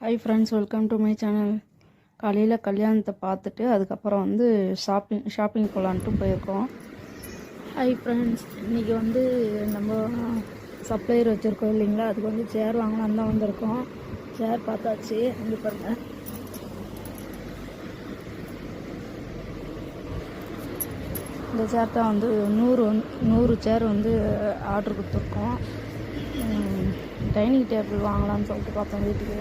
Hi friends welcome to my channel காலையில் கல்யாணத்தை பார்த்துட்டு அதுக்கப்புறம் வந்து ஷாப்பிங் ஷாப்பிங் போகலான்ட்டு போயிருக்கோம். ஹாய் ஃப்ரெண்ட்ஸ் இன்றைக்கி வந்து நம்ம சப்ளையர் வச்சுருக்கோம் இல்லைங்களா? அதுக்கு வந்து சேர் வாங்கலாம் தான் வந்திருக்கோம். சேர் பார்த்தாச்சு வந்து பாருங்க. இந்த சேர் தான் வந்து நூறு நூறு சேர் வந்து ஆர்டர் கொடுத்துருக்கோம். டைனிங் டேபிள் வாங்கலாம்னு சொல்லிட்டு பார்த்தோம் வீட்டுக்கு.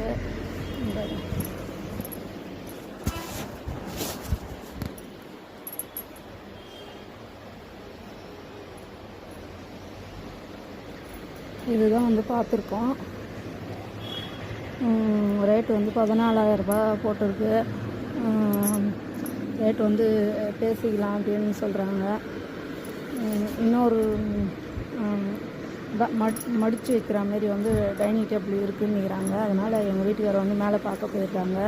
இதுதான் வந்து பார்த்துருக்கோம். ரேட் வந்து பதினாலாயிரரூபா போட்டிருக்கு. ரேட் வந்து பேசிக்கலாம் அப்படின்னு சொல்கிறாங்க இன்னொரு மடித்து வைக்கிற மாதிரி வந்து டைனிங் டேபிள் இருக்குன்னுங்கிறாங்க அதனால் எங்கள் வீட்டுக்காரர் வந்து மேலே பார்க்க போயிருக்காங்க.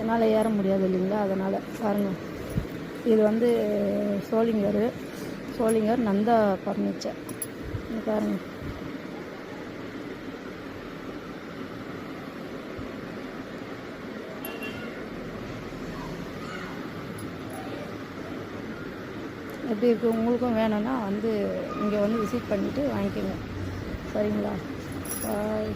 என்னால் ஏற முடியாது இல்லைங்களா? அதனால் பாருங்கள் இது வந்து சோளிங்கர் சோளிங்கர் நந்தா ஃபர்னிச்சர் பாருங்கள் எப்படி இருக்குது உங்களுக்கும் வேணும்னா வந்து இங்கே வந்து விசிட் பண்ணிவிட்டு வாங்கிக்கோங்க. சரிங்களா? பாய்